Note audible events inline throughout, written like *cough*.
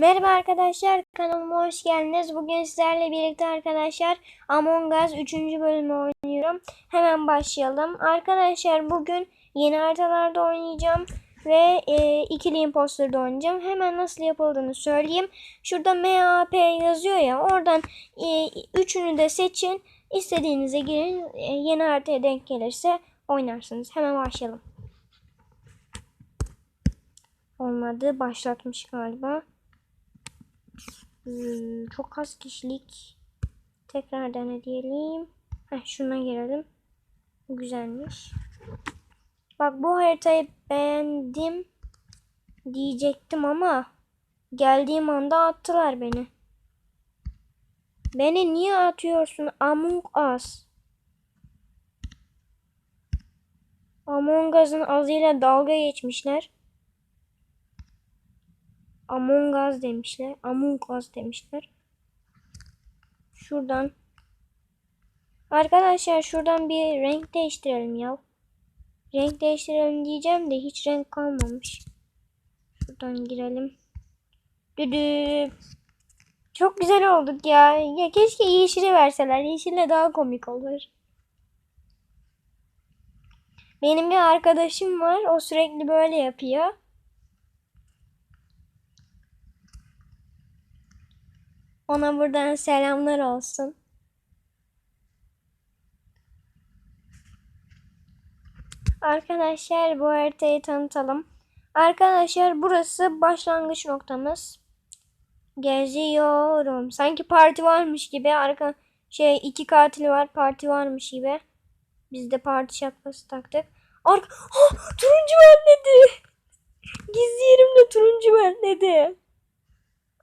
Merhaba arkadaşlar kanalıma hoş geldiniz. Bugün sizlerle birlikte arkadaşlar Among Us 3. bölümü oynuyorum. Hemen başlayalım. Arkadaşlar bugün yeni haritalarda oynayacağım ve e, ikili imposter'da oynayacağım. Hemen nasıl yapıldığını söyleyeyim. Şurada MAP yazıyor ya oradan e, üçünü de seçin. İstediğinize girin. E, yeni haritaya denk gelirse oynarsınız. Hemen başlayalım. Olmadı. Başlatmış galiba. Hmm, çok az kişilik. Tekrar dene diyelim. Heh, şuna girelim. Güzelmiş. Bak bu haritayı beğendim diyecektim ama geldiğim anda attılar beni. Beni niye atıyorsun Among Us? Among Us'ın azıyla dalga geçmişler. Among Us demişler. Among Us demişler. Şuradan. Arkadaşlar şuradan bir renk değiştirelim ya. Renk değiştirelim diyeceğim de hiç renk kalmamış. Şuradan girelim. Düdü. Çok güzel olduk ya. Ya keşke yeşili verseler. Yeşille daha komik olur. Benim bir arkadaşım var. O sürekli böyle yapıyor. Ona buradan selamlar olsun. Arkadaşlar bu haritayı tanıtalım. Arkadaşlar burası başlangıç noktamız. Geziyorum. Sanki parti varmış gibi. Arka şey iki katil var. Parti varmış gibi. Biz de parti şapkası taktık. Arka oh, *gasps* turuncu belledi. Gizli yerimde turuncu belledi.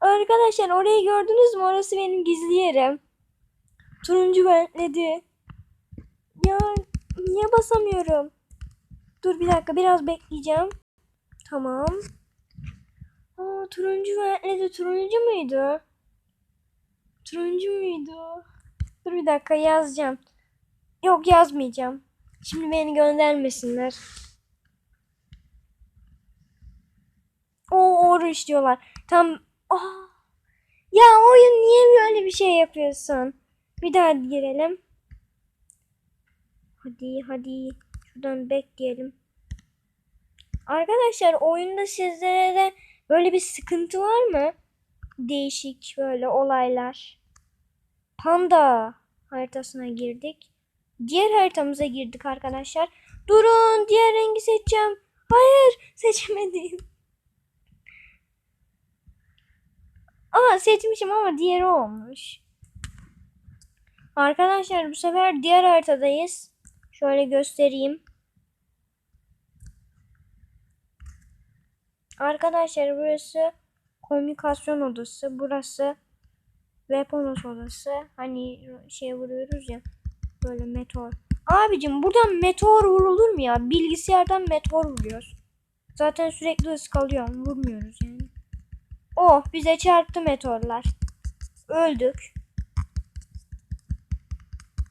Arkadaşlar orayı gördünüz mü? Orası benim gizli yerim. Turuncu bentledi. Ya niye basamıyorum? Dur bir dakika biraz bekleyeceğim. Tamam. Aa, turuncu bentledi. Turuncu muydu? Turuncu muydu? Dur bir dakika yazacağım. Yok yazmayacağım. Şimdi beni göndermesinler. O oruç diyorlar. Tam Aa, ya oyun niye böyle bir şey yapıyorsun? Bir daha girelim. Hadi hadi. Şuradan bekleyelim. Arkadaşlar oyunda sizlere de böyle bir sıkıntı var mı? Değişik böyle olaylar. Panda haritasına girdik. Diğer haritamıza girdik arkadaşlar. Durun diğer rengi seçeceğim. Hayır seçemedim. Seçmişim ama diğeri olmuş. Arkadaşlar bu sefer diğer haritadayız. Şöyle göstereyim. Arkadaşlar burası komünikasyon odası. Burası weapons odası. Hani şey vuruyoruz ya. Böyle meteor. Abicim buradan meteor vurulur mu ya? Bilgisayardan meteor vuruyoruz. Zaten sürekli ıskalıyor. Vurmuyoruz yani. Oh bize çarptı meteorlar. Öldük.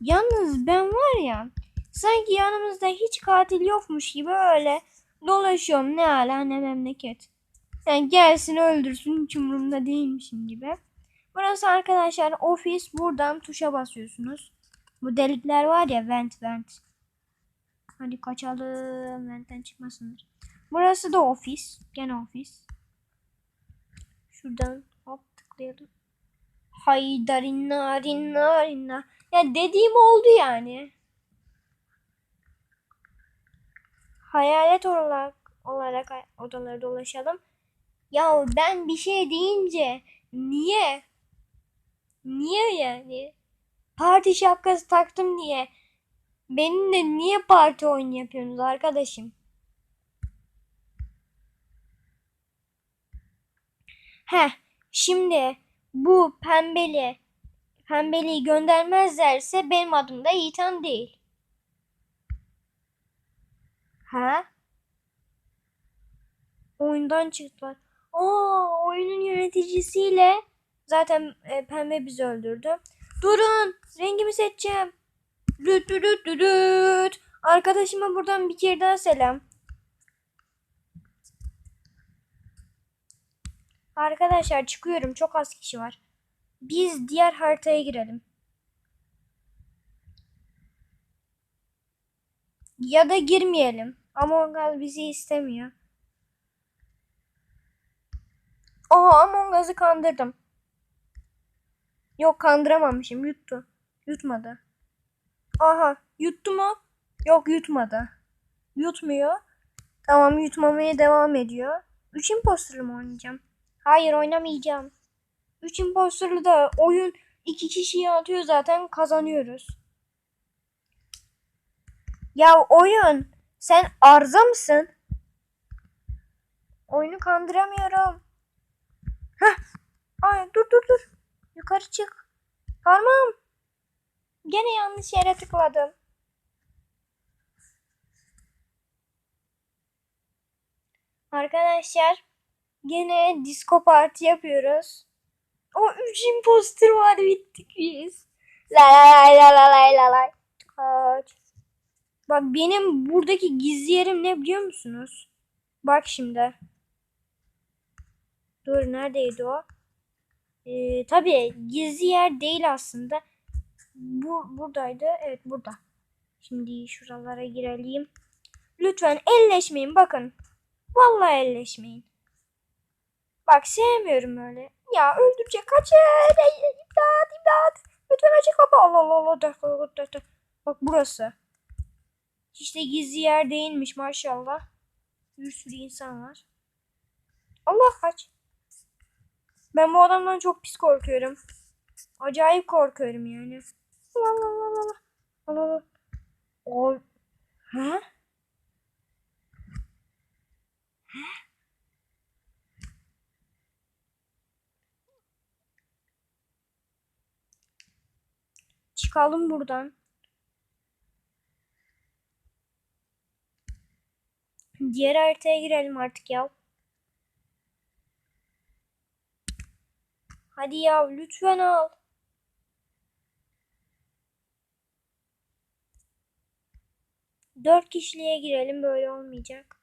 Yalnız ben var ya sanki yanımızda hiç katil yokmuş gibi öyle dolaşıyorum ne ala ne memleket. Yani gelsin öldürsün hiç umurumda değilmişim gibi. Burası arkadaşlar ofis. Buradan tuşa basıyorsunuz. Bu delikler var ya vent vent. Hadi kaçalım. Ventten çıkmasınlar. Burası da ofis. Gene ofis. Şuradan hop tıklayalım. Haydarinna rinna rinna. Ya dediğim oldu yani. Hayalet olarak olarak odaları dolaşalım. Ya ben bir şey deyince niye? Niye yani? Parti şapkası taktım diye. Benimle niye parti oyunu yapıyorsunuz arkadaşım? Heh, şimdi bu pembeli pembeliyi göndermezlerse benim adım da Yiğitan değil. Ha? Oyundan çıktılar. Aa, oyunun yöneticisiyle zaten e, pembe bizi öldürdü. Durun, rengimi seçeceğim. Düt düt düt düt. Arkadaşıma buradan bir kere daha selam. Arkadaşlar çıkıyorum. Çok az kişi var. Biz diğer haritaya girelim. Ya da girmeyelim. Among Us bizi istemiyor. Aha Among Us'ı kandırdım. Yok kandıramamışım. Yuttu. Yutmadı. Aha yuttu mu? Yok yutmadı. Yutmuyor. Tamam yutmamaya devam ediyor. Üç imposterlı mı oynayacağım? Hayır oynamayacağım. Üç imposterlı da oyun iki kişiyi atıyor zaten kazanıyoruz. Ya oyun sen arıza mısın? Oyunu kandıramıyorum. Heh. Ay dur dur dur. Yukarı çık. Parmağım. Gene yanlış yere tıkladım. Arkadaşlar gene disco parti yapıyoruz. O üç imposter var bittik biz. La la la la la la la. Kaç. Bak benim buradaki gizli yerim ne biliyor musunuz? Bak şimdi. Dur neredeydi o? Ee, tabii gizli yer değil aslında. Bu buradaydı. Evet burada. Şimdi şuralara girelim. Lütfen elleşmeyin bakın. Vallahi elleşmeyin. Bak sevmiyorum öyle. Ya öldürecek kaçın. İmdat imdat. Lütfen açık kapı. Allah Allah Allah. Bak burası. Hiç de gizli yer değilmiş maşallah. Bir sürü insan var. Allah kaç. Ben bu adamdan çok pis korkuyorum. Acayip korkuyorum yani. Allah Allah Allah Allah. Allah Allah. O... Ha? Çıkalım buradan. Diğer haritaya girelim artık ya. Hadi ya lütfen al. Dört kişiliğe girelim böyle olmayacak.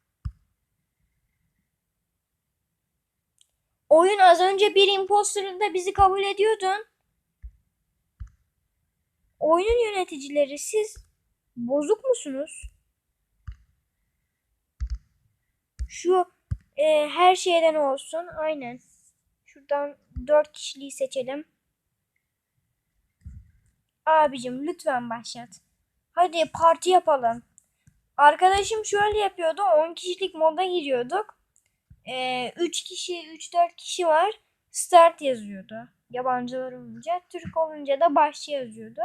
Oyun az önce bir imposterında bizi kabul ediyordun. Oyunun yöneticileri siz bozuk musunuz? Şu e, her şeyden olsun. Aynen. Şuradan dört kişiliği seçelim. Abicim lütfen başlat. Hadi parti yapalım. Arkadaşım şöyle yapıyordu. 10 kişilik moda giriyorduk. Ee, 3 kişi, 3-4 kişi var. Start yazıyordu. Yabancılar olunca. Türk olunca da başçı yazıyordu.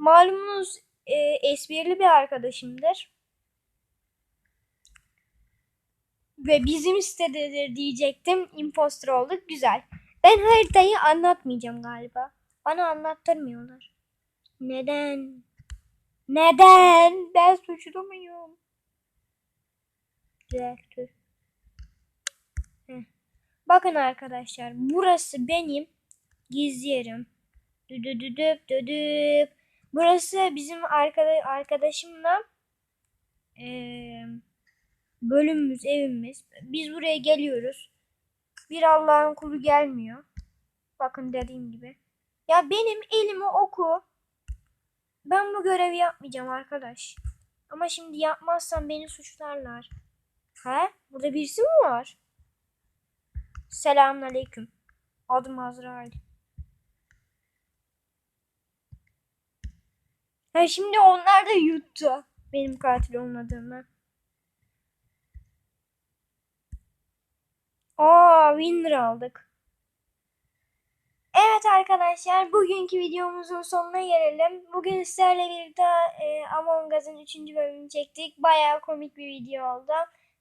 Malumunuz e, esprili bir arkadaşımdır. Ve bizim sitededir diyecektim. Imposter olduk. Güzel. Ben haritayı anlatmayacağım galiba. Bana anlattırmıyorlar. Neden? Neden? Ben suçlu muyum? Heh. Bakın arkadaşlar. Burası benim gizli yerim. Düdüdüdüp düdüp. Burası bizim arkada arkadaşımla eee bölümümüz, evimiz. Biz buraya geliyoruz. Bir Allah'ın kulu gelmiyor. Bakın dediğim gibi. Ya benim elimi oku. Ben bu görevi yapmayacağım arkadaş. Ama şimdi yapmazsam beni suçlarlar. He? Burada birisi mi var? Selamünaleyküm. Adım Azrail. Ha şimdi onlar da yuttu. Benim katil olmadığımı. Aa, winner aldık. Evet arkadaşlar, bugünkü videomuzun sonuna gelelim. Bugün sizlerle birlikte e, Among Us'ın 3. bölümünü çektik. Bayağı komik bir video oldu.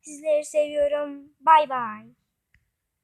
Sizleri seviyorum. Bay bay.